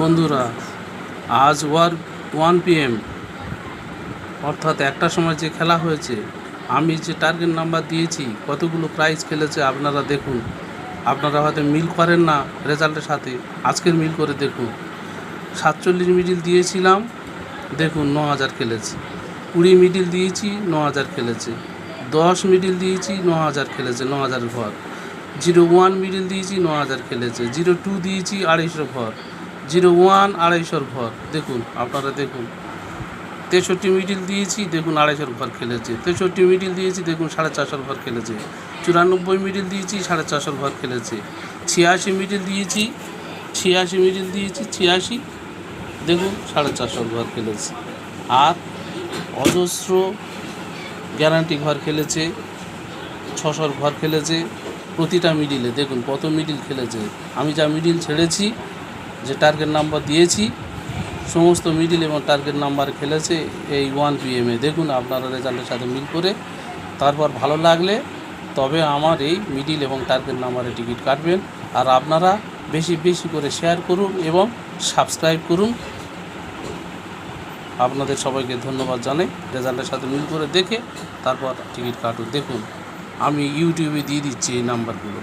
বন্ধুরা, আজ war one PM. অর্থাৎ একটা সময় যে খেলা হয়েছে, আমি যে টার্গেট নাম্বার দিয়েছি, কতগুলো প্রাইজ খেলেছে আপনারা দেখুন। আপনারা হয়তো মিল করেন না রেজাল্টের সাথে, আজকের মিল করে দেখুন। সাতচল্লিশ মিডিল দিয়েছিলাম, দেখুন ন হাজার খেলেছে। কুড়ি মিডিল দিয়েছি, ন হাজার খেলেছে। দশ মিডিল দিয়েছি, ন হাজার খেলেছে, ন হাজার ঘর জিরো ওয়ান মিডিল দিয়েছি, ন হাজার খেলেছে। জিরো টু দিয়েছি, আড়াইশো ঘর জিরো ওয়ান আড়াইশোর ঘর। দেখুন, আপনারা দেখুন। তেষট্টি মিডিল দিয়েছি, দেখুন আড়াইশোর ঘর খেলেছে। তেষট্টি মিডিল দিয়েছি, দেখুন সাড়ে চারশোর ঘর খেলেছে। চুরানব্বই মিডিল দিয়েছি, সাড়ে চারশোর ঘর খেলেছে। ছিয়াশি মিডিল দিয়েছি, ছিয়াশি মিডিল দিয়েছি, ছিয়াশি, দেখুন সাড়ে চারশোর ঘর খেলেছে। আর অজস্র গ্যারান্টি ঘর খেলেছে, ছশোর ঘর খেলেছে, প্রতিটা মিডিলে। দেখুন কত মিডিল খেলেছে। আমি যা মিডিল ছেড়েছি যে টার্গেট নাম্বার দিয়েছি, সমস্ত মিডিল এবং টার্গেট নাম্বার খেলেছে এই ওয়ান পিএমে দেখুন আপনারা রেজাল্টের সাথে মিল করে, তারপর ভালো লাগলে তবে আমার এই মিডিল এবং টার্গেট নাম্বারে টিকিট কাটবেন। আর আপনারা বেশি বেশি করে শেয়ার করুন এবং সাবস্ক্রাইব করুন। আপনাদের সবাইকে ধন্যবাদ জানাই। রেজাল্টের সাথে মিল করে দেখে, তারপর টিকিট কাটুন। দেখুন, আমি ইউটিউবে দিয়ে দিচ্ছি এই নাম্বারগুলো